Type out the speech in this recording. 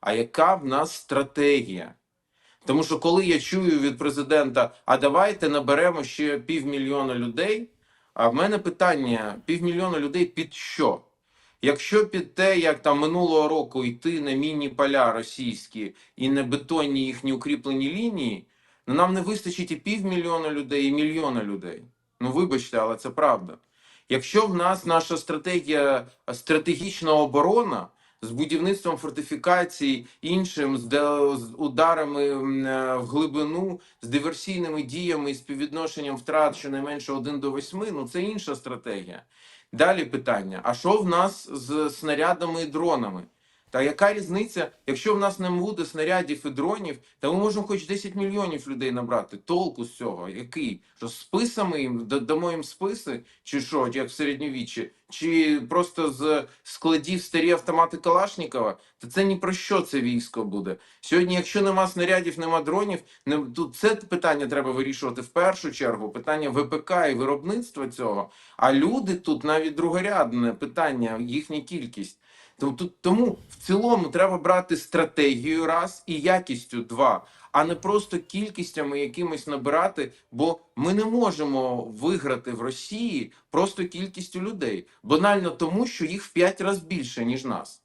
а яка в нас стратегія. Тому що коли я чую від президента, а давайте наберемо ще півмільйона людей. А в мене питання: півмільйона людей під що? Якщо під те, як там минулого року йти на міні-поля російські і на бетонні їхні укріплені лінії, ну нам не вистачить і півмільйона людей, і мільйона людей. Ну вибачте, але це правда. Якщо в нас наша стратегія стратегічна оборона з будівництвом фортифікацій, іншим, з, ударами е, в глибину, з диверсійними діями і співвідношенням втрат щонайменше 1 до 8, ну це інша стратегія. Далі питання: а що в нас з снарядами і дронами? Та яка різниця, якщо в нас не буде снарядів і дронів, та ми можемо хоч 10 мільйонів людей набрати. Толку з цього, який? Що списами їм да- дамо їм списи, чи що, як в середньовіччі, чи просто з складів старі автомати Калашнікова? Та це ні про що це військо буде. Сьогодні, якщо нема снарядів, нема дронів, не тут це питання треба вирішувати в першу чергу. Питання ВПК і виробництва цього. А люди тут навіть другорядне питання, їхня кількість. Тому, тому цілому треба брати стратегію раз і якістю два, а не просто кількістями якимось набирати, бо ми не можемо виграти в Росії просто кількістю людей. Банально тому, що їх в п'ять разів більше, ніж нас.